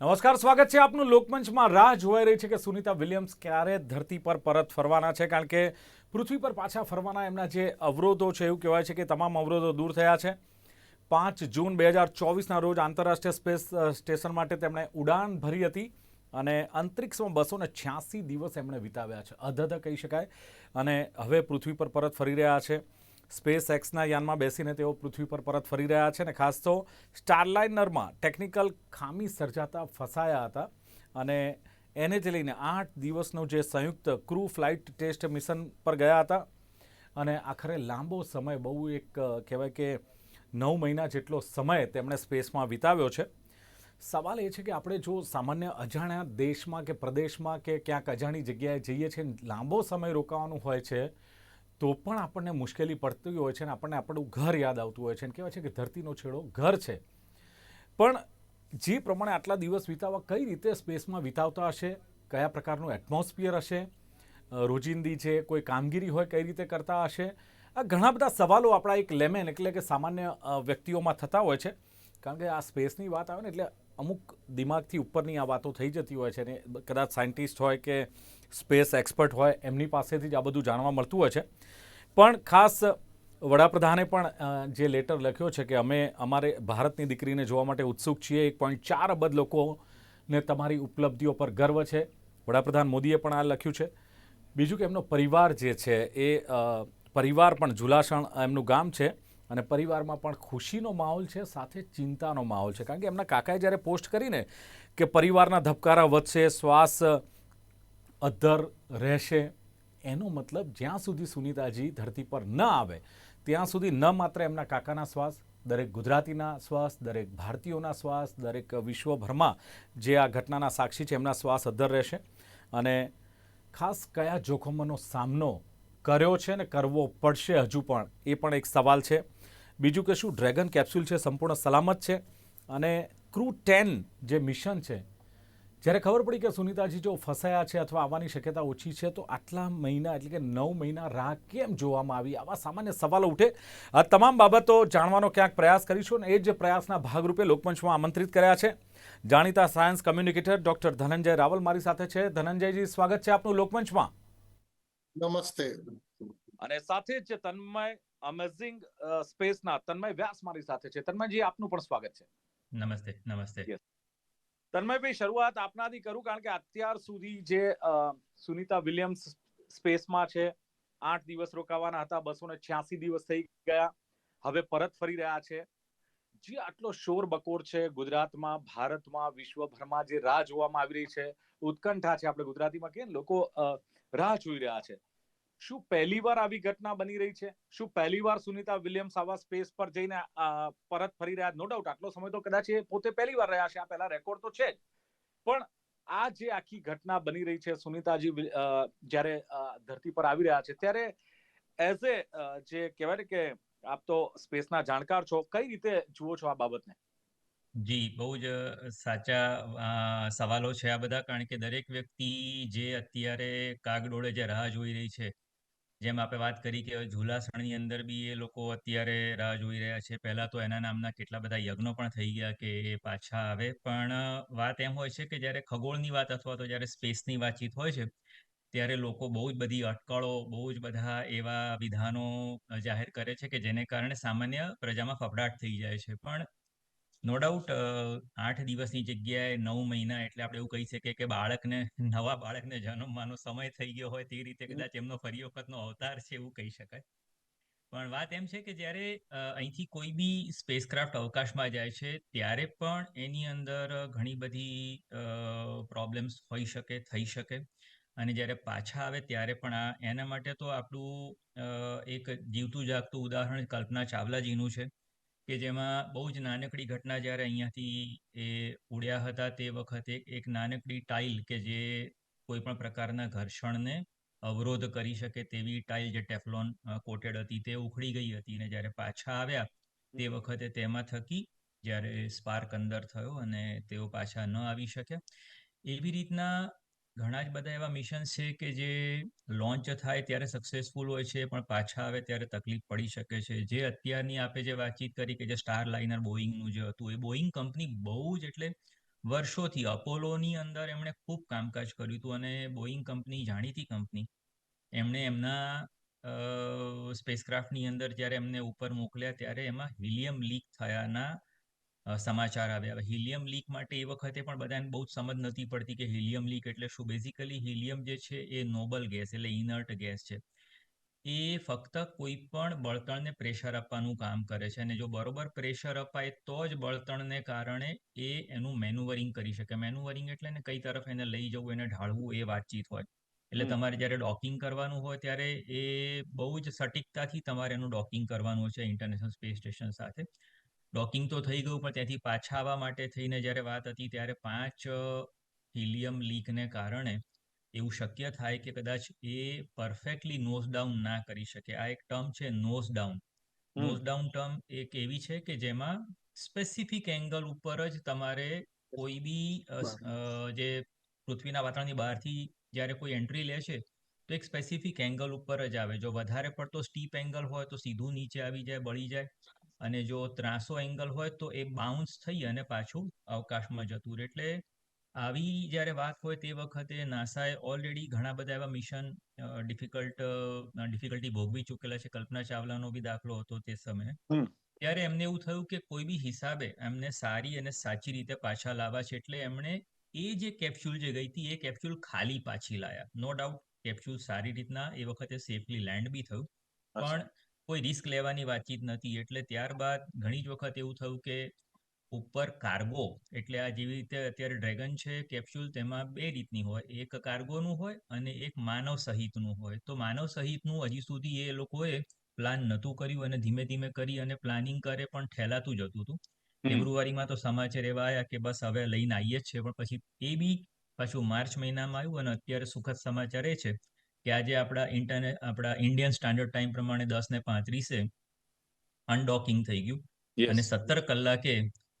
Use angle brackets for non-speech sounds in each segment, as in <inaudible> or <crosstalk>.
નમસ્કાર, સ્વાગત છે આપનું લોકમંચમાં. રાહ જોવાઈ રહી છે કે સુનિતા વિલિયમ્સ ક્યારે ધરતી પર પરત ફરવાના છે, કારણ કે પૃથ્વી પર પાછા ફરવાના એમના જે અવરોધો છે, એવું કહેવાય છે કે તમામ અવરોધો દૂર થયા છે. પાંચ જૂન બે હજાર ચોવીસના રોજ આંતરરાષ્ટ્રીય સ્પેસ સ્ટેશન માટે તેમણે ઉડાન ભરી હતી અને અંતરિક્ષમાં બસો ને છ્યાસી દિવસ એમણે વિતાવ્યા છે. અધધ કહી શકાય. અને હવે પૃથ્વી પર પરત ફરી રહ્યા છે. સ્પેસ એક્સના યાનમાં બેસીને તેઓ પૃથ્વી પર પરત ફરી રહ્યા છે અને ખાસ તો સ્ટારલાઇનરમાં ટેકનિકલ ખામી સર્જાતા, ફસાયા હતા અને એને જ લઈને આઠ દિવસનું જે સંયુક્ત ક્રૂ ફ્લાઇટ ટેસ્ટ મિશન પર ગયા હતા. અને આખરે લાંબો સમય, બહુ એક કહેવાય કે નવ મહિના જેટલો સમય તેમણે સ્પેસમાં વિતાવ્યો છે. સવાલ એ છે કે આપણે જો સામાન્ય અજાણ્યા દેશમાં કે પ્રદેશમાં કે ક્યાંક અજાણી જગ્યાએ જઈએ છીએ, લાંબો સમય રોકાવાનું હોય છે તો પણ આપણને મુશ્કેલી પડતી હોય છે અને આપણને આપણું ઘર યાદ આવતું હોય છે. અને કહેવાય છે કે ધરતીનો છેડો ઘર છે. પણ જે પ્રમાણે આટલા દિવસ વિતાવવા કઈ રીતે સ્પેસમાં વિતાવતા હશે, કયા પ્રકારનું એટમોસ્ફિયર હશે રોજિંદી છે, કોઈ કામગીરી હોય કઈ રીતે કરતા હશે, આ ઘણા બધા સવાલો આપણા એક લેમેન એટલે કે સામાન્ય વ્યક્તિઓમાં થતા હોય છે. કારણ કે આ સ્પેસની વાત આવે ને એટલે અમુક દિમાગથી ઉપરની આ વાતો થઈ જતી હોય છે ને કદાચ સાયન્ટિસ્ટ હોય કે સ્પેસ એક્સપર્ટ હોય, એમની પાસેથી જ આ બધું જાણવા મળતું હોય છે. પણ ખાસ વડાપ્રધાને પણ જે લેટર લખ્યો છે કે અમે અમારે ભારતની દીકરીને જોવા માટે ઉત્સુક છીએ, એક પોઈન્ટ ચાર અબજ લોકોને તમારી ઉપલબ્ધિઓ પર ગર્વ છે. વડાપ્રધાન મોદીએ પણ આ લખ્યું છે. બીજું કે એમનો પરિવાર જે છે એ પરિવાર પણ ઝુલાસણ એમનું ગામ છે. અને પરિવારમાં પણ ખુશીનો માહોલ છે, સાથે ચિંતાનો માહોલ છે. કારણ કે એમના કાકાએ જ્યારે પોસ્ટ કરીને કે પરિવારના ધબકારા વધશે, શ્વાસ અધર રહેશે, એનો મતલબ જ્યાં સુધી સુનિતાજી ધરતી પર ન આવે, ત્યાં સુધી ન માત્ર એમના કાકાના શ્વાસ, દરેક ગુજરાતીના શ્વાસ, દરેક ભારતીયોના શ્વાસ, દરેક વિશ્વભરમાં જે આ ઘટનાના સાક્ષી છે, એમના શ્વાસ અધર રહેશે. અને ખાસ કયા જોખમોનો સામનો કર્યો છે ને કરવો પડશે હજુ પણ, એ પણ એક સવાલ છે. બીજું કે શું ડ્રેગન કેપ્સ્યુલ છે, સંપૂર્ણ સલામત છે? અને ક્રૂ ટેન જે મિશન છે, જ્યારે ખબર પડી કે સુનિતાજી જો ફસાયા છે અથવા આવવાની શક્યતા ઓછી છે, તો આટલા મહિના, એટલે કે નવ મહિના રાહ કેમ જોવામાં આવી? આવા સામાન્ય સવાલો ઉઠે. આ તમામ બાબતો જાણવાનો ક્યાંક પ્રયાસ કરીશું અને એ જ પ્રયાસના ભાગરૂપે લોકમંચમાં આમંત્રિત કર્યા છે. જાણીતા science communicator doctor Dhananjay Raval મારી સાથે છે. ધનંજયજી, સ્વાગત છે આપનું લોકમંચમાં. નમસ્તે. અને સાથે જ તન્મય અમેઝિંગ સ્પેસના તન્મય વ્યાસ મારી સાથે છે. તન્મયજી આપનું પણ સ્વાગત છે. નમસ્તે નમસ્તે. તન્મયભાઈ શરૂઆત આપનાથી કરું કારણ કે અત્યાર સુધી જે સુનિતા વિલિયમ્સ સ્પેસમાં છે આઠ દિવસ રોકાવાના હતા બસો ને છ્યાસી દિવસ થઈ ગયા. હવે પરત ફરી રહ્યા છે. જે આટલો શોર બકોર છે ગુજરાતમાં ભારતમાં વિશ્વભરમાં જે રાહ જોવામાં આવી રહી છે. ઉત્કંઠા છે આપણે ગુજરાતીમાં કહીએ લોકો રાહ જોઈ રહ્યા છે. શું પહેલી વાર આવી ઘટના બની રહી છે? શું પહેલી વાર સુનિતા વિલિયમ્સ આવા સ્પેસ પર જઈને પરત ફરી રહ્યા? નો ડાઉટ આટલો સમય તો કદાચ એ પોતે પહેલી વાર રહ્યા છે આ પહેલા રેકોર્ડ તો છે જ. પણ આ જે આખી ઘટના બની રહી છે, સુનિતાજી જ્યારે ધરતી પર આવી રહ્યા છે, ત્યારે એઝ એ જે કહેવાય કે આપ તો સ્પેસના જાણકાર છો, કઈ રીતે જુઓ છો આ બાબતને? જી, બહુ જ સાચા સવાલો છે આ બધા. કારણ કે દરેક વ્યક્તિ જે અત્યારે કાગડોળે જે રાહ જોઈ રહી છે, જેમ આપણે વાત કરી કે ઝુલાસણની અંદર બી એ લોકો અત્યારે રાહ જોઈ રહ્યા છે. પહેલા તો એના નામના કેટલા બધા યજ્ઞો પણ થઈ ગયા કે એ પાછા આવે. પણ વાત એમ હોય છે કે જ્યારે ખગોળની વાત અથવા તો જ્યારે સ્પેસની વાતચીત હોય છે, ત્યારે લોકો બહુ જ બધી અટકળો, બહુ જ બધા એવા વિધાનો જાહેર કરે છે કે જેને કારણે સામાન્ય પ્રજામાં ફફડાટ થઈ જાય છે. પણ નો ડાઉટ આઠ દિવસની જગ્યાએ નવ મહિના એટલે આપણે એવું કહી શકીએ કે બાળકને નવા બાળકને જન્મવાનો સમય થઈ ગયો હોય તે રીતે કદાચ એમનો ફરી વખતનો અવતાર છે એવું કહી શકાય. પણ વાત એમ છે કે જ્યારે અહીંથી કોઈ બી સ્પેસક્રાફ્ટ અવકાશમાં જાય છે ત્યારે પણ એની અંદર ઘણી બધી પ્રોબ્લેમ્સ હોઈ શકે થઈ શકે. અને જ્યારે પાછા આવે ત્યારે પણ આ એના માટે તો આપણું એક જીવતું જાગતું ઉદાહરણ કલ્પના ચાવલાજીનું છે. કે જેમાં બહુ જ નાનકડી ઘટના જ્યારે અહીંયાથી એ ઉડ્યા હતા તે વખતે એક નાનકડી ટાઇલ કે જે કોઈ પણ પ્રકારના ઘર્ષણને અવરોધ કરી શકે તેવી ટાઇલ જે ટેફલોન કોટેડ હતી તે ઉખડી ગઈ હતી અને જ્યારે પાછા આવ્યા તે વખતે તેમાં થકી જ્યારે સ્પાર્ક અંદર થયો અને તેઓ પાછા ન આવી શક્યા. એવી રીતના ઘણા જ બધા એવા મિશન છે કે જે લોન્ચ થાય ત્યારે સક્સેસફુલ હોય છે, પણ પાછા આવે ત્યારે તકલીફ પડી શકે છે. જે અત્યારની આપે જે વાતચીત કરી કે જે સ્ટાર લાઇનર બોઈંગનું જે હતું, એ બોઈંગ કંપની બહુ જ એટલે વર્ષોથી અપોલોની અંદર એમણે ખૂબ કામકાજ કર્યું હતું અને બોઈંગ કંપની જાણીતી કંપની એમણે એમના સ્પેસક્રાફ્ટની અંદર જ્યારે એમને ઉપર મોકલ્યા ત્યારે એમાં હિલિયમ લીક થયાના સમાચાર આવ્યા. હિલિયમ લીક માટે એ વખતે પણ બધાને બહુ જ સમજ નથી પડતી કે હિલિયમ લીક એટલે શું? બેઝિકલી હિલિયમ જે છે એ નોબલ ગેસ એટલે ઇનર્ટ ગેસ છે. એ ફક્ત કોઈ પણ બળતણને પ્રેશર આપવાનું કામ કરે છે અને જો બરોબર પ્રેશર અપાય તો જ બળતણને કારણે એ એનું મેનુવરિંગ કરી શકે. મેનુવરિંગ એટલે ને કઈ તરફ એને લઈ જવું એને ઢાળવું એ વાતચીત હોય. એટલે તમારે જ્યારે ડોકિંગ કરવાનું હોય ત્યારે એ બહુ જ સટીકતાથી તમારે એનું ડોકિંગ કરવાનું છે ઇન્ટરનેશનલ સ્પેસ સ્ટેશન સાથે. ડોકિંગ તો થઈ ગયું પણ ત્યાંથી પાછા આવવા માટે થઈને જ્યારે વાત હતી ત્યારે પાંચ હિલિયમ લીકને કારણે એવું શક્ય થાય કે કદાચ એ પરફેક્ટલી નોઝ ડાઉન ના કરી શકે. આ એક ટર્મ છે nose down. Nose down term એક એવી છે કે જેમાં સ્પેસિફિક એંગલ ઉપર જ તમારે કોઈ બી જે પૃથ્વીના વાતાવરણની બહારથી જ્યારે કોઈ એન્ટ્રી લે છે તો એક સ્પેસિફિક એંગલ ઉપર જ આવે. જો વધારે પડતો સ્ટીપ એંગલ હોય તો સીધું નીચે આવી જાય બળી જાય. અને જો ત્રાસો એંગલ હોય તો એ બાઉન્સ થઈ અને પાછું અવકાશમાં જતું રહે. એટલે આવી જ્યારે વાત હોય તે વખતે નાસાએ ઓલરેડી ઘણા બધા એવા મિશન ડિફિકલ્ટ ડિફિકલ્ટી ભોગવી ચૂકેલા છે. કલ્પના ચાવલાનો બી દાખલો હતો તે સમયે. ત્યારે એમને એવું થયું કે કોઈ બી હિસાબે એમને સારી અને સાચી રીતે પાછા લાવવા છે. એટલે એમણે એ જે કેપ્સ્યુલ જે ગઈ હતી એ કેપ્સ્યુલ ખાલી પાછી લાયા. નો ડાઉટ કેપ્સ્યુલ સારી રીતના એ વખતે સેફલી લેન્ડ બી થયું. પણ કોઈ રિસ્ક લેવાની વાતચીત નથી. એટલે ત્યારબાદ ઘણી જ વખત એવું થયું કે ઉપર કાર્ગો એટલે આ જેવી રીતે અત્યારે ડ્રેગન છે કેપ્સ્યુલ તેમાં બે રીતની હોય. એક કાર્ગોનું હોય અને એક માનવ સહિતનું હોય. તો માનવ સહિતનું હજી સુધી એ લોકોએ પ્લાન નહોતું કર્યું અને ધીમે ધીમે કરી અને પ્લાનિંગ કરે પણ ઠેલાતું જતું હતું. ફેબ્રુઆરીમાં તો સમાચાર એવા આવ્યા કે બસ હવે લઈને આવીએ જ છે. પણ પછી એ બી પાછું માર્ચ મહિનામાં આવ્યું અને અત્યારે સુખદ સમાચાર એ છે કે આજે આપણા ઇન્ટરનેટ આપણા ઇન્ડિયન સ્ટાન્ડર્ડ ટાઈમ પ્રમાણે દસ ને પાંત્રીસે અનડોકિંગ થઈ ગયું. અને સત્તર કલાકે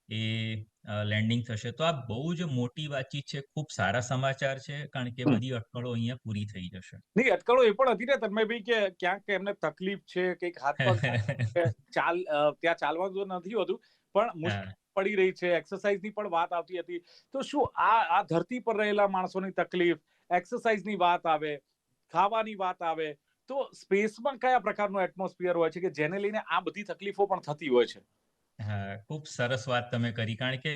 એ લેન્ડિંગ થશે. તો આ બહુ જ મોટી વાતચીત છે. ખૂબ સારા સમાચાર છે. કારણ કે. બધી અટકળો અહીંયા પૂરી થઈ જશે. નહીં અટકળો એ પણ હતી ને તન્મયભાઈ કે ક્યાંક એમને તકલીફ છે કંઈક હાથ <laughs> ચાલ ત્યાં ચાલવાનું નથી હોતું. પણ મુશ્કેલ પડી રહી છે. એક્સરસાઇઝની પણ વાત આવતી હતી. તો શું આ આ ધરતી પર રહેલા માણસોની તકલીફ? એક્સરસાઇઝની વાત આવે. ખાવાની વાત આવે, તો સ્પેસમાં કયા પ્રકારનું એટમોસ્ફિયર હોય છે કે જેને લઈને આ બધી તકલીફો પણ થતી હોય છે? હા, ખૂબ સરસ વાત તમે કરી. કારણ કે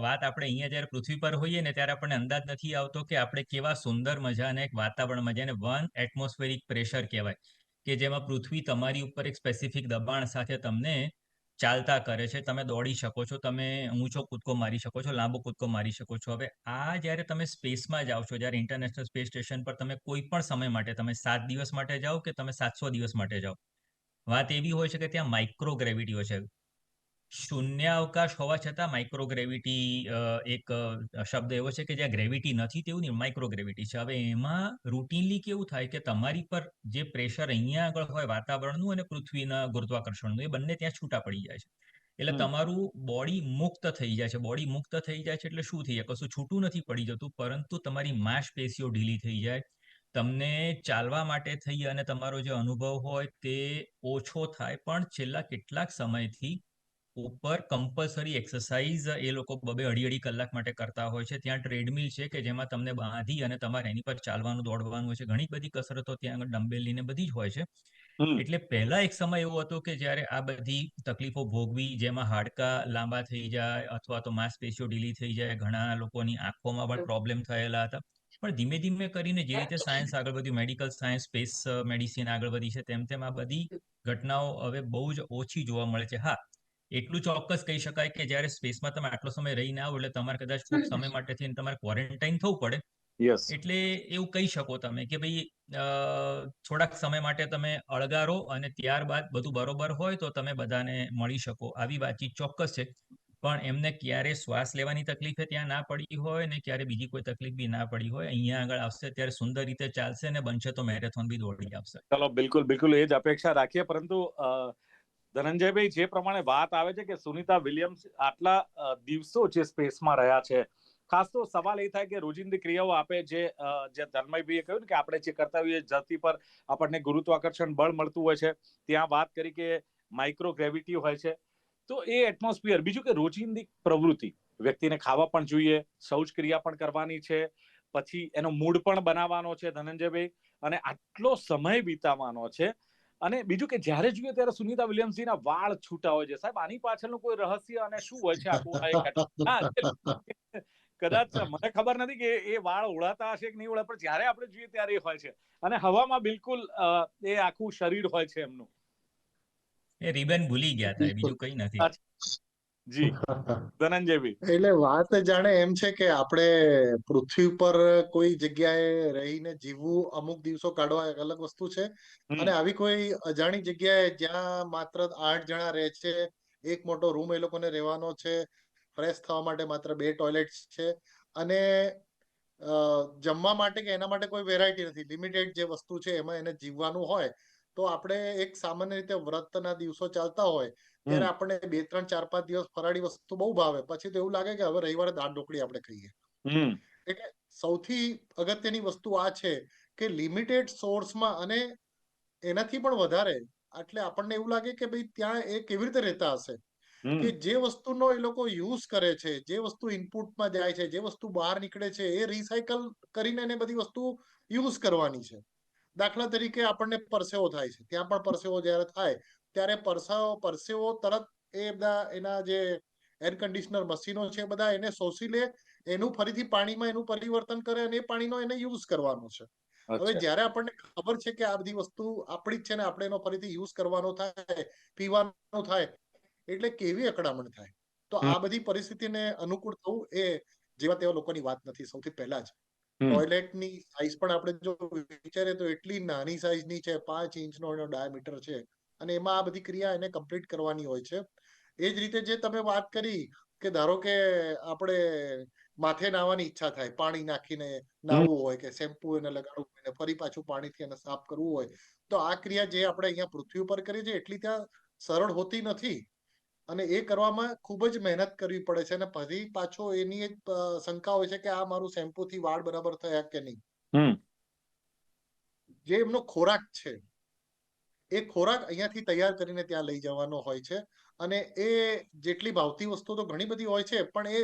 વાત આપણે અહીંયા જ્યારે પૃથ્વી પર હોઈએ ને ત્યારે આપણને અંદાજ નથી આવતો કે આપણે કેવા સુંદર મજાના એક વાતાવરણમાં જેને વન એટમોસ્ફેરિક પ્રેશર કહેવાય. કે જેમાં પૃથ્વી તમારી ઉપર એક સ્પેસિફિક દબાણ સાથે તમને ચાલતા કરે છે. તમે દોડી શકો છો, તમે ઊંચો કૂદકો મારી શકો છો, લાંબો કૂદકો મારી શકો છો. હવે આ જ્યારે તમે સ્પેસમાં જાઓ છો, જ્યારે ઇન્ટરનેશનલ સ્પેસ સ્ટેશન પર તમે કોઈ પણ સમય માટે, તમે સાત દિવસ માટે જાઓ કે તમે સાતસો દિવસ માટે જાઓ? વાત એવી હોય છે કે ત્યાં માઇક્રો ગ્રેવિટી હોય છે. શૂન્ય અવકાશ હોવા છતાં માઇક્રોગ્રેવિટી એક શબ્દ એવો છે કે જ્યાં ગ્રેવિટી નથી તેવું નહીં માઇક્રોગ્રેવિટી છે. હવે એમાં રૂટીનલી કેવું થાય કે તમારી પર જે પ્રેશર અહીંયા આગળ હોય વાતાવરણનું અને પૃથ્વીના ગુરુત્વાકર્ષણનું એ બંને ત્યાં છૂટા પડી જાય છે. એટલે તમારું બોડી મુક્ત થઈ જાય છે. બોડી મુક્ત થઈ જાય છે એટલે શું થઈ જાય? કશું છૂટું નથી પડી જતું પરંતુ તમારી માંસપેશીઓ ઢીલી થઈ જાય. તમને ચાલવા માટે થઈ અને તમારો જે અનુભવ હોય તે ઓછો થાય. પણ છેલ્લા કેટલાક સમયથી ઉપર કમ્પલસરી એક્સરસાઇઝ એ લોકો બબે અઢી અઢી કલાક માટે કરતા હોય છે. ત્યાં ટ્રેડમિલ છે કે જેમાં તમને બાંધી અને તમારે એની પર ચાલવાનું દોડવાનું હોય છે. ઘણી બધી કસરતો ત્યાં આગળ ડમ્બેલની ને બધી જ હોય છે. એટલે પહેલા એક સમય એવો હતો કે જ્યારે આ બધી તકલીફો ભોગવી જેમાં હાડકા લાંબા થઈ જાય અથવા તો માંસપેશીઓ ઢીલી થઈ જાય ઘણા લોકોની આંખોમાં પણ પ્રોબ્લેમ થયેલા હતા. પણ ધીમે ધીમે કરીને જે રીતે સાયન્સ આગળ વધ્યું મેડિકલ સાયન્સ સ્પેસ મેડિસિન આગળ વધી છે તેમ તેમ આ બધી ઘટનાઓ હવે બહુ જ ઓછી જોવા મળે છે. હા એટલું ચોક્કસ કહી શકાય કે જ્યારે સ્પેસમાં તમે આટલો સમય રહીને આવો એટલે તમારે કદાચ ખૂબ સમય માટે થઈને તમારે ક્વોરન્ટાઇન થવું પડે. એટલે એવું કહી શકો તમે કે ભાઈ થોડાક સમય માટે તમે અળગારો અને ત્યારબાદ બધું બરોબર હોય તો તમે બધાને મળી શકો. આવી વાતચીત ચોક્કસ છે. પણ એમને ક્યારે શ્વાસ લેવાની તકલીફ ત્યાં ના પડી હોય ને ક્યારે બીજી કોઈ તકલીફ બી ના પડી હોય અહીંયા આગળ આવશે ત્યારે સુંદર રીતે ચાલશે ને બનશે તો મેરેથોન બી દોડી આવશે. ચલો બિલકુલ બિલકુલ એ જ અપેક્ષા રાખીએ. પરંતુ ધનંજયભાઈ, જે પ્રમાણે વાત આવે છે કે સુનિતા વિલિયમ્સ આટલા દિવસો જે સ્પેસમાં રહ્યા છે, ખાસ તો સવાલ એ થાય કે રોજિંદી ક્રિયાઓ આપે જે જે ધર્મયભાઈએ કહ્યું ને કે આપણે જે કરતા હોઈએ ધરતી પર આપણને ગુરુત્વાકર્ષણ બળ મળતું હોય છે, ત્યાં વાત કરી કે માઇક્રો ગ્રેવિટી હોય છે, તો એ એટમોસ્ફિયર બીજું કે રોજિંદી પ્રવૃત્તિ. વ્યક્તિને ખાવા પણ જોઈએ, શૌચ ક્રિયા પણ કરવાની છે, પછી એનો મૂડ પણ બનાવવાનો છે ધનંજયભાઈ, અને આટલો સમય વિતાવવાનો છે અને બીજું કે જ્યારે જોઈએ ત્યારે સુનિતા વિલિયમ્સજીના વાળ છૂટા હોય છે. સાહેબ આની પાછળનું કોઈ રહસ્ય અને શું હોય છે આખું કદાચ મને ખબર નથી કે એ વાળ ઉડાતા હશે કે નહીં ઓળા પણ જ્યારે આપણે જોઈએ ત્યારે એ હોય છે. અને હવામાં બિલકુલ એ આખું શરીર હોય છે એમનું. એ રિબન ભૂલી ગયા હતા બીજું કઈ નથી. જી. ધનંજયભાઈ એટલે વાત જાણે એમ છે કે આપણે પૃથ્વી પર કોઈ જગ્યાએ રહીને જીવવું અમુક દિવસો કાઢવા એક અલગ વસ્તુ છે. અને આવી કોઈ અજાણી જગ્યાએ જ્યાં માત્ર આઠ જણા રહે છે એક મોટો રૂમ એ લોકોને રહેવાનો છે ફ્રેશ થવા માટે માત્ર બે ટોયલેટ્સ છે અને જમવા માટે કે એના માટે કોઈ વેરાયટી નથી. લિમિટેડ જે વસ્તુ છે એમાં એને જીવવાનું હોય તો આપણે એક સામાન્ય રીતે વ્રતના દિવસો ચાલતા હોય ત્યારે આપણને બે ત્રણ ચાર પાંચ દિવસ ફરાળી વસ્તુ બહુ ભાવે. પછી તો એવું લાગે કે હવે રવિવારે દાળ ઢોકળી આપણે ખાઈએ. એટલે સૌથી અગત્યની વસ્તુ આ છે કે લિમિટેડ સોર્સમાં અને એનાથી પણ વધારે એટલે આપણને એવું લાગે કે ભાઈ ત્યાં એ કેવી રીતે રહેતા હશે? કે જે વસ્તુનો એ લોકો યુઝ કરે છે જે વસ્તુ ઇનપુટમાં જાય છે જે વસ્તુ બહાર નીકળે છે એ રિસાયકલ કરીને એને બધી વસ્તુ યુઝ કરવાની છે. દાખલા તરીકે આપણને પરસેવો થાય છે. ત્યાં પણ પરસેવો જ્યારે થાય ત્યારે પરસાવો પરસેવો તરત એ બધા એના જે એર કન્ડિશનર મશીનો છે બધા એને શોષી લે એનું ફરીથી પાણીમાં એનું પરિવર્તન કરે અને એ પાણીનો એને યુઝ કરવાનો છે. હવે. જ્યારે આપણને ખબર છે કે આ બધી વસ્તુ આપણી જ છે ને આપણે એનો ફરીથી યુઝ કરવાનો થાય પીવાનો થાય એટલે કેવી અકડામણ થાય? તો આ બધી પરિસ્થિતિને અનુકૂળ થવું એ જેવા તેવા લોકોની વાત નથી સૌથી પહેલા જ. ટોયલેટની સાઈઝ પણ આપણે જો વિચારીએ તો એટલી નાની સાઈઝની છે પાંચ ઇંચનો એનો ડાયામીટર છે. અને એમાં આ બધી ક્રિયા એને કમ્પ્લીટ કરવાની હોય છે. એ જ રીતે જે તમે વાત કરી કે ધારો કે આપણે માથે નાવાની ઈચ્છા થાય પાણી નાખીને નાહવું હોય કે શેમ્પુ એને લગાડવું હોય ને ફરી પાછું પાણીથી એને સાફ કરવું હોય તો આ ક્રિયા જે આપણે અહીંયા પૃથ્વી ઉપર કરીએ છીએ એટલી ત્યાં સરળ હોતી નથી. અને એ કરવામાં ખૂબ જ મહેનત કરવી પડે છે અને પછી પાછો એની એક શંકા હોય છે કે આ મારું શેમ્પૂથી વાળ બરાબર થયા કે નહીં. જે એમનો ખોરાક છે. એ ખોરાક અહીંયાથી તૈયાર કરીને ત્યાં લઈ જવાનો હોય છે. અને એ જેટલી ભાવતી વસ્તુ તો ઘણી બધી હોય છે, પણ એ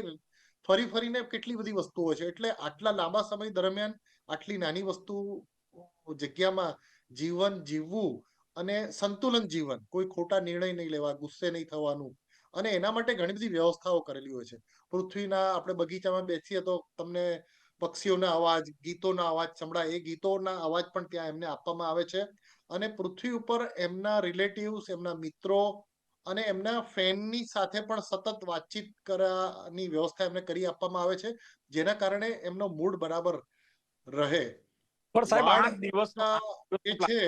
ફરી ફરીને કેટલી બધી વસ્તુઓ છે. એટલે આટલા લાંબા સમય દરમિયાન આટલી નાની વસ્તુ જગ્યામાં જીવન જીવવું અને સંતુલન જીવન, કોઈ ખોટા નિર્ણય નહીં લેવા, ગુસ્સે નહીં થવાનું, અને એના માટે ઘણી બધી વ્યવસ્થાઓ કરેલી હોય છે. પૃથ્વીના આપણે બગીચામાં બેસીએ તો તમને પક્ષીઓના અવાજ, ગીતોના અવાજ સંભળાય. એ ગીતોના અવાજ પણ ત્યાં એમને આપવામાં આવે છે. અને પૃથ્વી ઉપર એમના રિલેટિવ્સ એમના મિત્રો અને એમના ફેનની સાથે પણ સતત વાતચીત કરવાની વ્યવસ્થા એમને કરી આપવામાં આવે છે જેના કારણે એમનો મૂડ બરાબર રહે. પણ સાહેબ વાળ દિવસના જે એ છે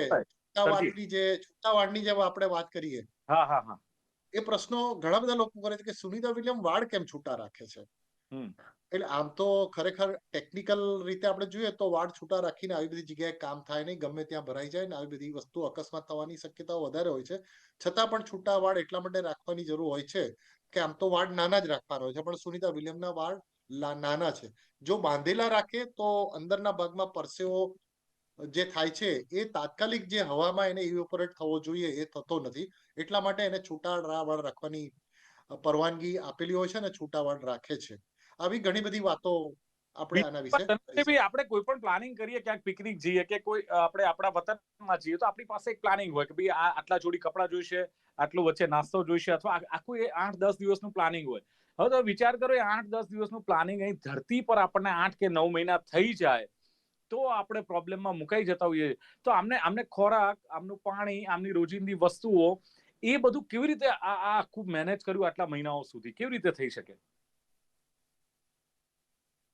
છૂટાવાડની જે છૂટાવાડની જેમ આપણે વાત કરીએ. હા હા હા. એ પ્રશ્નો ઘણા બધા લોકો કરે છે કે સુનિતા વિલિયમ વાળ કેમ છૂટા રાખે છે. એટલે આમ તો ખરેખર ટેકનિકલ રીતે આપણે જોઈએ તો વાડ છૂટા રાખીને આવી બધી જગ્યાએ કામ થાય નહીં, ગમે ત્યાં ભરાઈ જાય ને આવી બધી વસ્તુ અકસ્માત થવાની શક્યતાઓ વધારે હોય છે. છતાં પણ છૂટા વાળ એટલા માટે રાખવાની જરૂર હોય છે કે આમ તો વાડ નાના જ રાખવાના હોય છે. પણ સુનિતા વિલિયમના વાળ નાના છે. જો બાંધેલા રાખે તો અંદરના ભાગમાં પરસેવો જે થાય છે એ તાત્કાલિક જે હવામાં એને ઇવેપોરેટ થવો જોઈએ એ થતો નથી. એટલા માટે એને છૂટા વાળ રાખવાની પરવાનગી આપેલી હોય છે અને છૂટા વાળ રાખે છે. આવી ઘણી બધી વાતો આપણે આના વિશે આપણે કોઈ પણ પ્લાનિંગ કરીએ ક્યાંક પિકનિક જઈએ કે કોઈ આપણે આપણા વતનમાં જઈએ તો આપણી પાસે એક પ્લાનિંગ હોય કે ભાઈ આ આટલા જોડી કપડા જોઈશે આટલું વચ્ચે નાસ્તો જોઈશે અથવા આખું એ આઠ દસ દિવસનું પ્લાનિંગ હોય. હવે તો વિચાર કરો એ આઠ દસ દિવસનું પ્લાનિંગ અહીં ધરતી પર આપણને આઠ કે નવ મહિના થઈ જાય તો આપણે પ્રોબ્લેમમાં મુકાઈ જતા હોઈએ. તો આમને આમને ખોરાક આમનું પાણી આમની રોજિંદી વસ્તુઓ એ બધું કેવી રીતે આ આ આખું મેનેજ કર્યું આટલા મહિનાઓ સુધી? કેવી રીતે થઈ શકે?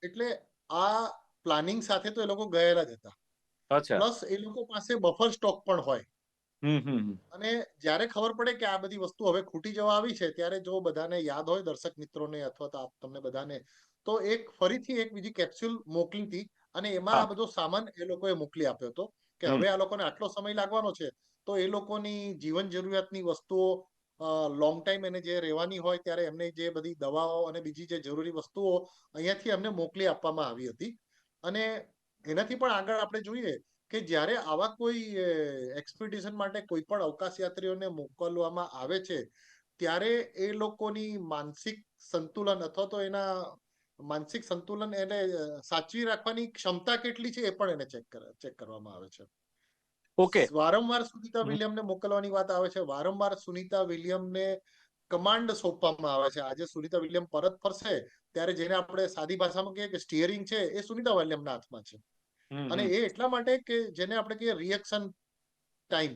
એટલે આ પ્લાનિંગ સાથે તો એ લોકો ગયેલા જ હતા. પ્લસ એ લોકો પાસે બફર સ્ટોક પણ હોય. અને જ્યારે ખબર પડે કે આ બધી વસ્તુ હવે ખૂટી જવા આવી છે ત્યારે જો બધાને યાદ હોય દર્શક મિત્રોને અથવા તો આપ તમને બધાને તો એક ફરીથી એક બીજી કેપ્સ્યુલ મોકલી હતી અને એમાં આ બધો સામાન એ લોકોએ મોકલી આપ્યો હતો કે હવે આ લોકોને આટલો સમય લાગવાનો છે તો એ લોકોની જીવન જરૂરિયાતની વસ્તુઓ લોંગ ટાઈમ એને જે રહેવાની હોય ત્યારે એમને જે બધી દવાઓ અને બીજી જે જરૂરી વસ્તુઓ અહીંયાથી એમને મોકલી આપવામાં આવી હતી. અને એનાથી પણ આગળ આપણે જોઈએ કે જ્યારે આવા કોઈ એક્સપિડિશન માટે કોઈ પણ અવકાશ યાત્રીઓને મોકલવામાં આવે છે, ત્યારે એ લોકોની માનસિક સંતુલન અથવા તો એના માનસિક સંતુલન એને સાચવી રાખવાની ક્ષમતા કેટલી છે એ પણ એને ચેક ચેક કરવામાં આવે છે. ઓકે વારંવાર સુનિતા. વિલિયમને મોકલવાની વાત આવે છે. વારંવાર સુનિતા વિલિયમને કમાન્ડ સોંપવામાં આવે છે. આજે સુનિતા વિલિયમ પરત ફરશે ત્યારે જેને આપણે સાદી ભાષામાં કહીએ કે સ્ટીયરિંગ છે એ સુનીતા વિલિયમના હાથમાં છે. અને એ એટલા માટે કે જેને આપણે કહીએ રિએક્શન ટાઈમ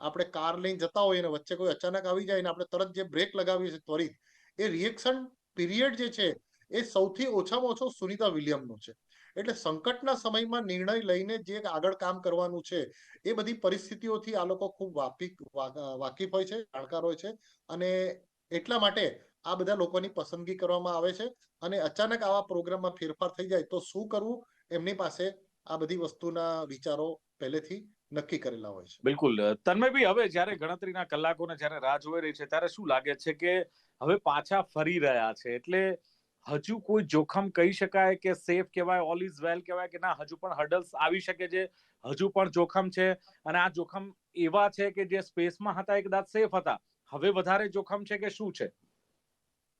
આપણે કાર લઈને જતા હોઈએ અને વચ્ચે કોઈ અચાનક આવી જાય ને આપણે તરત જે બ્રેક લગાવીએ છીએ ત્વરિત એ રિએક્શન પીરિયડ જે છે એ સૌથી ઓછામાં ઓછો સુનીતા વિલિયમનો છે. એટલે સંકટના સમયમાં નિર્ણય લઈને જે આગળ કામ કરવાનું છે, એ બધી પરિસ્થિતિઓથી આ લોકો ખૂબ વાપી વા- વાકેફ હોય છે, જાણકાર હોય છે અને એટલા માટે આ બધા લોકોની પસંદગી કરવામાં આવે છે અને અચાનક આવા પ્રોગ્રામમાં ફેરફાર થઈ જાય તો શું કરવું, એમની પાસે આ બધી વસ્તુના વિચારો પહેલેથી નક્કી કરેલા હોય છે. બિલકુલ. તન્મયભાઈ, હવે જ્યારે ગણતરીના કલાકોને જ્યારે રાહ જોઈ રહી છે, ત્યારે શું લાગે છે કે હવે પાછા ફરી રહ્યા છે? એટલે હજુ કોઈ જોખમ કહી શકાય કે સેફ કહેવાય ઓલ ઇઝ વેલ કહેવાય કે ના, હજુ પણ હર્ડલ્સ આવી શકે છે, હજુ પણ જોખમ છે અને આ જોખમ એવા છે કે જે સ્પેસમાં હતા એ કદાચ સેફ હતા. હવે વધારે જોખમ છે કે શું છે?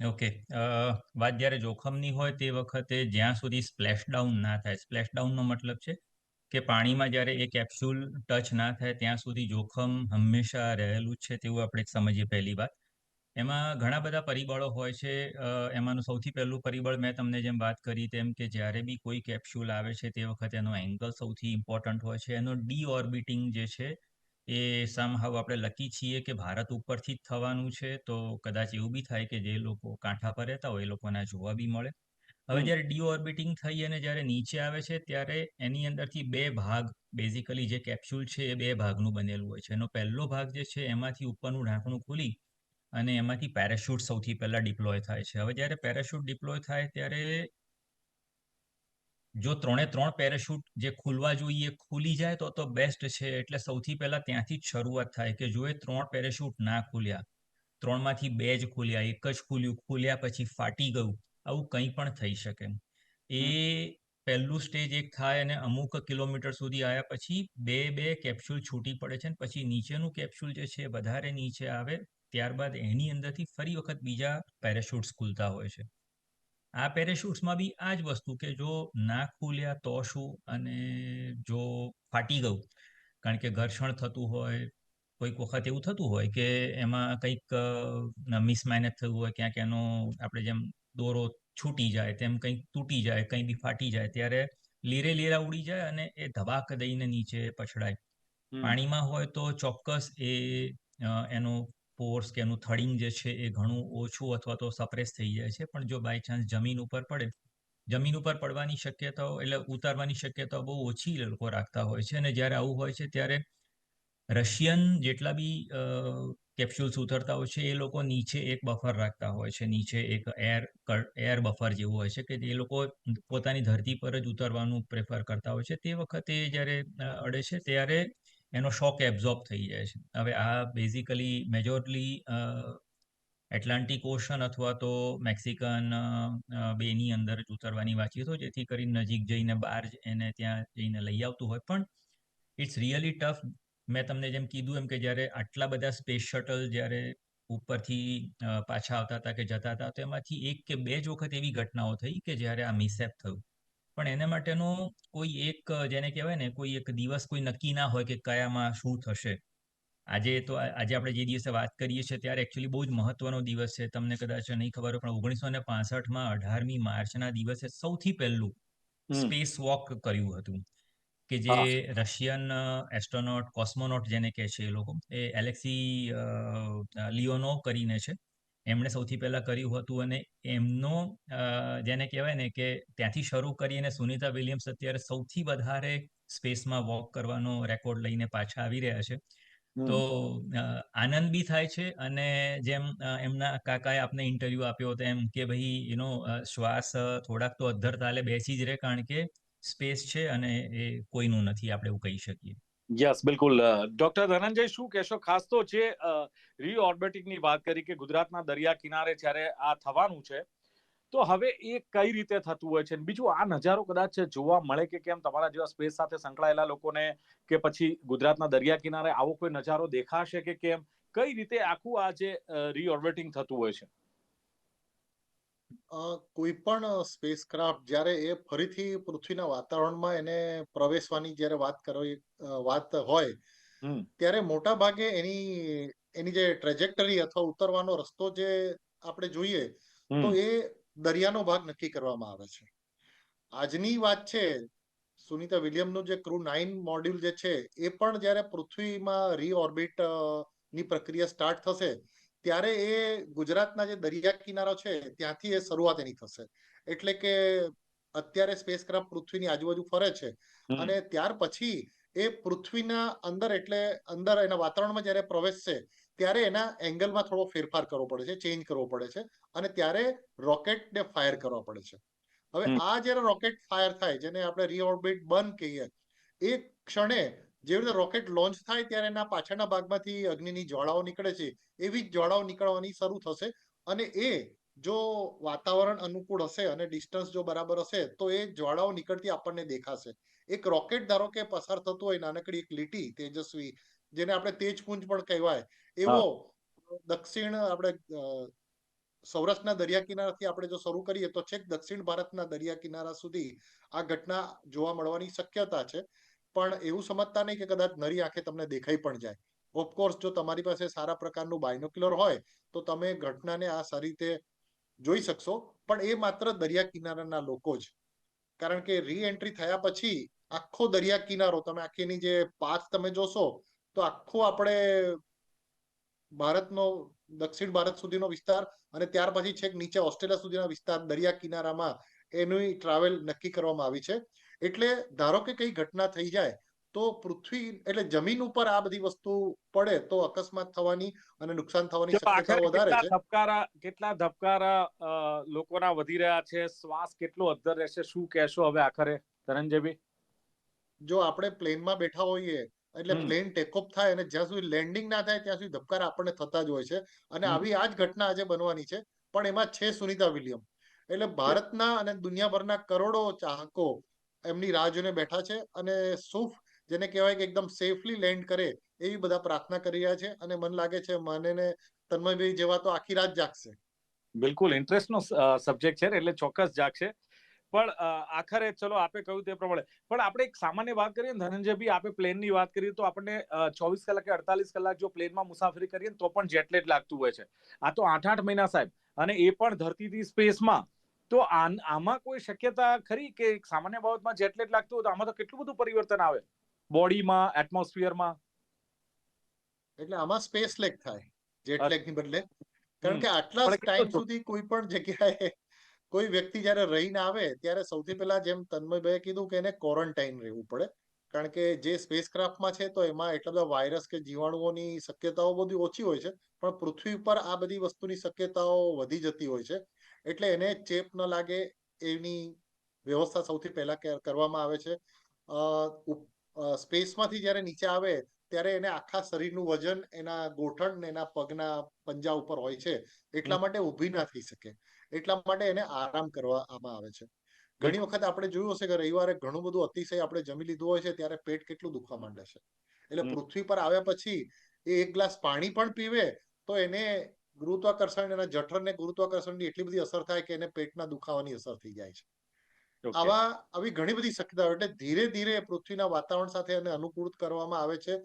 ઓકે વાત જ્યારે જોખમની હોય તે વખતે જ્યાં સુધી સ્પ્લેશ ડાઉન ના થાય સ્પ્લેશ ડાઉનનો મતલબ છે કે પાણીમાં જ્યારે એ કેપ્સ્યુલ ટચ ના થાય, ત્યાં સુધી જોખમ હંમેશા રહેલું જ છે તેવું આપણે સમજીએ પહેલી વાત. એમાં ઘણા બધા પરિબળો હોય છે. એમાંનું સૌથી પહેલું પરિબળ મેં તમને જેમ વાત કરી તેમ કે જ્યારે બી કોઈ કેપ્સ્યુલ આવે છે તે વખતે એનો એંગલ સૌથી ઇમ્પોર્ટન્ટ હોય છે. એનો ડી ઓર્બિટિંગ જે છે એ સમહાવ આપણે લકી છીએ કે ભારત ઉપરથી જ થવાનું છે. તો કદાચ એવું બી થાય કે જે લોકો કાંઠા પર રહેતા હોય એ લોકોને જોવા બી મળે. હવે જ્યારે જ્યારે ડીઓર્બિટિંગ થઈ અને જ્યારે નીચે આવે છે ત્યારે એની અંદરથી બે ભાગ બેઝિકલી જે કેપ્સ્યુલ છે એ બે ભાગનું બનેલું હોય છે. એનો પહેલો ભાગ જે છે એમાંથી ઉપરનું ઢાંકણું ખુલી અને એમાંથી પેરાશૂટ સૌથી પહેલા ડિપ્લોય થાય છે. હવે જ્યારે પેરાશૂટ ડિપ્લોય થાય ત્યારે જો ત્રણે ત્રણ પેરાશૂટ જે ખુલવા જોઈએ ખુલી જાય તો તો બેસ્ટ છે. એટલે સૌથી પહેલા ત્યાંથી જ શરૂઆત થાય કે જો એ ત્રણ પેરાશૂટ ના ખુલ્યા ત્રણમાંથી બે જ ખુલ્યા એક જ ખુલ્યું ખુલ્યા પછી ફાટી ગયું આવું કંઈ પણ થઈ શકે. એ પહેલું સ્ટેજ એક થાય અને અમુક કિલોમીટર સુધી આવ્યા પછી બે બે કેપ્સ્યુલ છૂટી પડે છે અને પછી નીચેનું કેપ્સ્યુલ જે છે વધારે નીચે આવે ત્યારબાદ એની અંદરથી ફરી વખત બીજા પેરાશૂટ્સ ખુલતા હોય છે. આ પેરાશૂટ્સમાં બી આ જ વસ્તુ કે જો ના ખુલ્યા તો શું અને જો ફાટી ગયું કારણ કે ઘર્ષણ થતું હોય કોઈક વખત એવું થતું હોય કે એમાં કંઈક મિસમેનેજ થયું હોય ક્યાંક એનો આપણે જેમ દોરો છૂટી જાય તેમ કંઈક તૂટી જાય કંઈ બી ફાટી જાય ત્યારે લીરે લીરા ઉડી જાય અને એ ધબાક દઈને નીચે પછડાય. પાણીમાં હોય તો ચોક્કસ એ એનો પોર્સ કે એનું થડિંગ જે છે એ ઘણું ઓછું અથવા તો સપ્રેસ થઈ જાય છે. પણ જો બાય ચાન્સ જમીન ઉપર પડે, જમીન ઉપર પડવાની શક્યતાઓ એટલે ઉતારવાની શક્યતાઓ બહુ ઓછી લોકો રાખતા હોય છે અને જ્યારે આવું હોય છે ત્યારે રશિયન જેટલા બી કેપ્સ્યુલ્સ ઉતરતા હોય છે એ લોકો નીચે એક બફર રાખતા હોય છે. નીચે એક એર એર બફર જેવું હોય છે કે એ લોકો પોતાની ધરતી પર જ ઉતરવાનું પ્રેફર કરતા હોય છે. તે વખતે જ્યારે અડે છે ત્યારે એનો શોક એબ્ઝોર્બ થઈ જાય છે. હવે આ બેઝિકલી મેજોરલી એટલાન્ટિક ઓશન અથવા તો મેક્સિકન બેની અંદર જ ઉતરવાની વાંચી હોય, જેથી કરીને નજીક જઈને બહાર એને ત્યાં જઈને લઈ આવતું હોય. પણ ઇટ્સ રિયલી ટફ મેં તમને જેમ કીધું એમ કે જ્યારે આટલા બધા સ્પેસ શટલ જ્યારે ઉપરથી પાછા આવતા હતા કે જતા હતા, તો એમાંથી એક કે બે જ વખત એવી ઘટનાઓ થઈ કે જ્યારે આ મિસેપ થયું. પણ એને માટેનો કોઈ એક જેને કહેવાય ને કોઈ એક દિવસ કોઈ નક્કી ના હોય કે કયામાં શું થશે. આજે તો આજે આપણે જે દિવસે વાત કરીએ છીએ ત્યારે એકચ્યુઅલી બહુ જ મહત્વનો દિવસ છે. તમને કદાચ નહીં ખબર હોય પણ ઓગણીસો ને પાસઠમાં અઢારમી માર્ચના દિવસે સૌથી પહેલું સ્પેસ વોક કર્યું હતું. કે જે રશિયન એસ્ટ્રોનોટ કોસ્મોનોટ જેને કહે છે એ લોકો એ એલેક્સી લિયોનો કરીને છે. એમણે સૌથી પહેલા કર્યું હતું અને એમનો જેને કહેવાય ને કે ત્યાંથી શરૂ કરીને સુનિતા વિલિયમ્સ અત્યારે સૌથી વધારે સ્પેસમાં વોક કરવાનો રેકોર્ડ લઈને પાછા આવી રહ્યા છે. તો આનંદ બી થાય છે અને જેમ એમના કાકાએ આપને ઇન્ટરવ્યુ આપ્યો હતો એમ કે ભાઈ એનો શ્વાસ થોડાક તો અધ્ધર તાલે બેસી જ રહે કારણ કે સ્પેસ છે અને એ કોઈનું નથી આપણે એવું કહી શકીએ. યસ બિલકુલ. ડોક્ટર ધનંજય, શું કહેશો? ખાસ તો જે રીઓર્બિટિંગની વાત કરી કે ગુજરાતના દરિયા કિનારે જ્યારે આ થવાનું છે, તો હવે એ કઈ રીતે થતું હોય છે? બીજું, આ નજારો કદાચ જોવા મળે કે કેમ? તમારા જેવા સ્પેસ સાથે સંકળાયેલા લોકોને કે પછી ગુજરાતના દરિયા કિનારે આવો કોઈ નજારો દેખાશે કે કેમ? કઈ રીતે આખું આ જે રીઓર્બિટિંગ થતું હોય છે? કોઈ પણ સ્પેસક્રાફ્ટ જ્યારે એ ફરીથી પૃથ્વીના વાતાવરણમાં એને પ્રવેશવાની જ્યારે વાત કરવી વાત હોય ત્યારે મોટા ભાગે એની એની જે ટ્રેજેક્ટરી અથવા ઉતરવાનો રસ્તો જે આપણે જોઈએ તો. એ દરિયાનો ભાગ નક્કી કરવામાં આવે છે આજની વાત છે સુનિતા વિલિયમનું જે ક્રૂ નાઇન મોડ્યુલ જે છે એ પણ જ્યારે પૃથ્વીમાં રીઓર્બિટની પ્રક્રિયા સ્ટાર્ટ થશે ત્યારે એ ગુજરાતના જે દરિયા કિનારો છે ત્યાંથી એ શરૂઆત એની થશે. એટલે કે અત્યારે સ્પેસ ક્રાફ્ટ પૃથ્વીની આજુબાજુ ફરે છે. અને ત્યાર પછી એ પૃથ્વીના અંદર એટલે અંદર એના વાતાવરણમાં જ્યારે પ્રવેશશે ત્યારે એના એંગલમાં થોડો ફેરફાર કરવો પડે છે ચેન્જ કરવો પડે છે અને ત્યારે રોકેટને ફાયર કરવા પડે છે. હવે આ જ્યારે રોકેટ ફાયર થાય જેને આપણે રીઓર્બિટ બન કહીએ એ ક્ષણે જેવી રીતે રોકેટ લોન્ચ થાય ત્યારે એના પાછળના ભાગમાંથી અગ્નિની જ્વાળાઓ નીકળે છે એવી જ જ્વાળાઓ નીકળવાની શરૂ થશે. અને એ જો વાતાવરણ અનુકૂળ હશે અને ડિસ્ટન્સ જો બરાબર હશે તો એ જ્વાળાઓ નીકળતી આપણને દેખાશે. એક રોકેટ ધારો કે પસાર થતું હોય નાનકડી એક લીટી તેજસ્વી જેને આપણે તેજપુંજ પણ કહેવાય એવો દક્ષિણ આપણે સૌરાષ્ટ્રના દરિયા કિનારાથી આપણે જો શરૂ કરીએ તો છેક દક્ષિણ ભારતના દરિયા કિનારા સુધી આ ઘટના જોવા મળવાની શક્યતા છે. પણ એવું સમજતા નહીં કે કદાચ નરી આંખે તમને દેખાઈ પણ જાય. ઓફકોર્સ જો તમારી પાસે સારા પ્રકારનું બાયનોક્યુલર હોય, તો તમે ઘટનાને આ સારી રીતે જોઈ શકશો, પણ એ માત્ર દરિયા કિનારાના લોકો જ. કારણ કે રી એન્ટ્રી થયા પછી આખો દરિયા કિનારો, તમે આખીની જે પાથ તમે જોશો, તો આખો આપણે ભારતનો, દક્ષિણ ભારત સુધીનો વિસ્તાર અને ત્યાર પછી છેક નીચે ઓસ્ટ્રેલિયા સુધીના વિસ્તાર દરિયા કિનારામાં એની ટ્રાવેલ નક્કી કરવામાં આવી છે. એટલે ધારો કે કઈ ઘટના થઈ જાય તો પૃથ્વી એટલે જમીન ઉપર આ બધી વસ્તુ પડે તો અકસ્માત થવાની અને નુકસાન થવાની શક્યતા વધારે છે. ધબકારા કેટલા ધબકારા લોકોના વધી રહ્યા છે? શ્વાસ કેટલો અદ્ધર રહેશે? શું કહેશો હવે આખરે? ધનંજયભાઈ? જો આપણે પ્લેનમાં બેઠા હોઈએ એટલે. પ્લેન ટેકઓફ થાય અને જ્યાં સુધી લેન્ડિંગ ના થાય ત્યાં સુધી ધબકારા આપણને થતા જ હોય છે. અને આવી આ જ ઘટના આજે બનવાની છે પણ એમાં છે સુનિતા વિલિયમ. એટલે ભારતના અને દુનિયાભરના કરોડો ચાહકો એમની રાહ જોઈને બેઠા છે અને સુફ, જેને કહેવાય કે એકદમ સેફલી લેન્ડ કરે, એવી બધા પ્રાર્થના કરી રહ્યા છે અને મને લાગે છે મને ને તન્મયભાઈ જેવા તો આખી રાત જાગશે. બિલકુલ ઇન્ટરેસ્ટનો સબ્જેક્ટ છે એટલે ચોક્કસ જાગશે. પણ આખરે ચલો આપે કહ્યું તે પ્રમાણે. પણ આપણે એક સામાન્ય વાત કરીએ ધનંજયભાઈ આપણે પ્લેનની વાત કરીએ તો આપણને ચોવીસ કલાક કે અડતાલીસ કલાક જો પ્લેનમાં મુસાફરી કરીએ તો પણ જેટલેટ લાગતું હોય છે. આ તો આઠ આઠ મહિના સાહેબ. અને એ પણ ધરતીથી સ્પેસમાં તો આમાં કોઈ શક્યતા ખરી કે સામાન્ય બાબતમાં જેટલેટ લાગતું હોય તો આમાં તો કેટલું બધું પરિવર્તન આવે? બોડીમાં એટમોસ્ફિયરમાં? એટલે આમાં સ્પેસ લેક થાય જેટ લેગની બદલે. કારણ કે આટલા ટાઈમ સુધી કોઈ પણ જગ્યાએ કોઈ વ્યક્તિ જ્યારે રહીને આવે ત્યારે સૌથી પહેલા જેમ તન્મયભાઈએ કીધું કે એને ક્વોરન્ટાઇન રહેવું પડે. કારણ કે જે સ્પેસક્રાફ્ટમાં છે તો એમાં એટલા બધા વાયરસ કે જીવાણુઓની શક્યતાઓ બધી ઓછી હોય છે પણ પૃથ્વી પર આ બધી વસ્તુની શક્યતાઓ વધી જતી હોય છે. એટલે એને ચેપ ન લાગે એની વ્યવસ્થા સૌથી પહેલા કરવામાં આવે છે. સ્પેસમાંથી જ્યારે નીચે આવે ત્યારે એને આખા શરીરનું વજન એના ગોઠણ ને એના પગના પંજા ઉપર હોય છે એટલા માટે ઊભી ના થઈ શકે. એટલા માટે એને આરામ કરવામાં આવે છે. ઘણી વખત આપણે જોયું હશે કે રવિવારે ઘણું બધું અતિશય આપણે જમી લીધું હોય છે ત્યારે પેટ કેટલું દુખવા માંડે છે. એટલે પૃથ્વી પર આવ્યા પછી એ એક ગ્લાસ પાણી પણ પીવે તો એને ગુરુત્વાકર્ષણ એના જઠરને ગુરુત્વાકર્ષણની એટલી બધી અસર થાય કે એને પેટના દુખાવાની અસર થઈ જાય છે. આવા આવી ઘણી બધી શક્યતાઓ એટલે ધીરે ધીરે પૃથ્વીના વાતાવરણ સાથે એને અનુકૂળ કરવામાં આવે છે.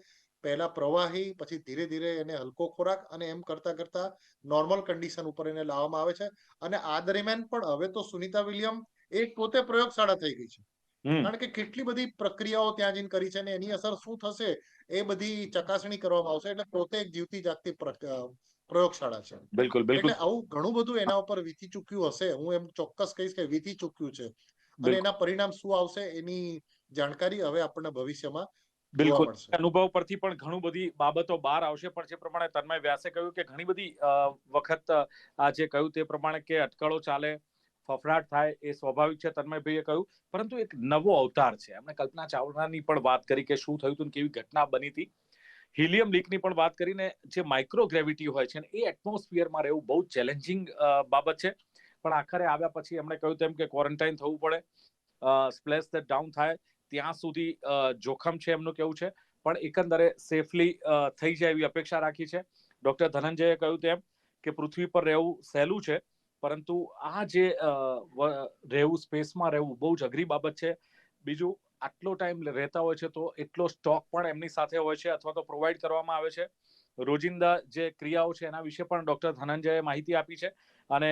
પહેલા પ્રવાહી પછી ધીરે ધીરે એને હલકો ખોરાક અને એમ કરતા કરતા નોર્મલ કન્ડિશન ઉપર એને લાવવામાં આવે છે. અને આ દરમિયાન પણ હવે તો સુનિતા વિલિયમ એક પોતે પ્રયોગશાળા થઈ ગઈ છે. કારણ કે કેટલી બધી પ્રક્રિયાઓ ત્યાં જઈને કરી છે અને એની અસર શું થશે એ બધી ચકાસણી કરવામાં આવશે. એટલે પોતે એક જીવતી જાગતી પ્રયોગશાળા છે. બિલકુલ બિલકુલ. આવું ઘણું બધું એના ઉપર વીતી ચૂક્યું હશે. હું એમ ચોક્કસ કહીશ કે વીતી ચૂક્યું છે. અને એના પરિણામ શું આવશે એની જાણકારી હવે આપણને ભવિષ્યમાં બિલકુલ. અનુભવ પરથી પણ ઘણું બધી બાબતો બહાર આવશે પણ જે પ્રમાણે તન્મય વ્યાસે કહ્યું કે ઘણી બધી વખત આ જે કહ્યું તે પ્રમાણે કે અટકળો ચાલે ફફડાટ થાય એ સ્વાભાવિક છે તન્મયભાઈએ કહ્યું. પરંતુ એક નવો અવતાર છે. એમણે કલ્પના ચાવલાની પણ વાત કરી કે શું થયું હતું કેવી ઘટના બની હતી. હિલિયમ લીકની પણ વાત કરીને જે માઇક્રો ગ્રેવિટી હોય છે એ એટમોસ્ફિયરમાં રહેવું બહુ ચેલેન્જિંગ બાબત છે. પણ આખરે આવ્યા પછી એમણે કહ્યું તેમ કે ક્વોરન્ટાઇન થવું પડે સ્પ્લેશ ધ ડાઉન થાય, ત્યાં સુધી જોખમ છે એમનું કેવું છે. પણ એકંદરે સેફલી થઈ જાય એવી અપેક્ષા રાખી છે. ડોક્ટર ધનંજયે કહ્યું તેમ કે પૃથ્વી પર રહેવું સહેલું છે, પરંતુ આ જે રહેવું સ્પેસમાં રહેવું બહુ જ અઘરી બાબત છે. બીજું આટલો ટાઈમ રહેતા હોય છે તો એટલો સ્ટોક પણ એમની સાથે હોય છે અથવા તો પ્રોવાઈડ કરવામાં આવે છે. રોજિંદા જે ક્રિયાઓ છે એના વિશે પણ ડોક્ટર ધનંજયે માહિતી આપી છે અને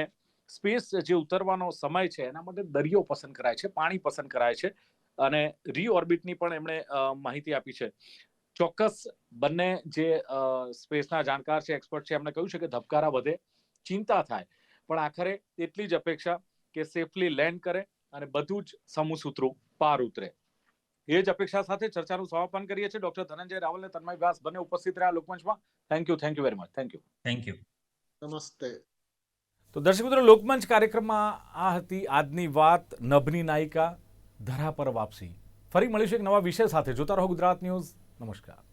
સ્પેસ જે ઉતરવાનો સમય છે એના માટે દરિયો પસંદ કરાય છે, પાણી પસંદ કરાય છે અને રીઓર્બિટની પણ એમણે માહિતી આપી છે. ચોક્કસ બંને જે સ્પેસના જાણકાર છે એક્સપર્ટ છે, એમણે કહ્યું છે કે ધબકારા વધે, ચિંતા થાય. પણ આખરે એટલી જ અપેક્ષા કે સેફલી લેન્ડ કરે અને બધું જ સમૂહસૂત્રું પાર ઉતરે. એ જ અપેક્ષા સાથે ચર્ચાનું સમાપન કરીએ છીએ. ડોક્ટર ધનંજય રાવલ અને તન્મય વ્યાસ બંને ઉપસ્થિત રહ્યા લોકમંચમાં. Thank you thank you very much thank you thank you નમસ્તે. તો દર્શક મિત્રો લોકમંચ કાર્યક્રમમાં આ હતી આજની વાત. નભની નાયિકા ધરા પર વાપસી. ફરી મળીશું એક નવા વિષય સાથે. જોતા રહો ગુજરાત ન્યૂઝ. નમસ્કાર.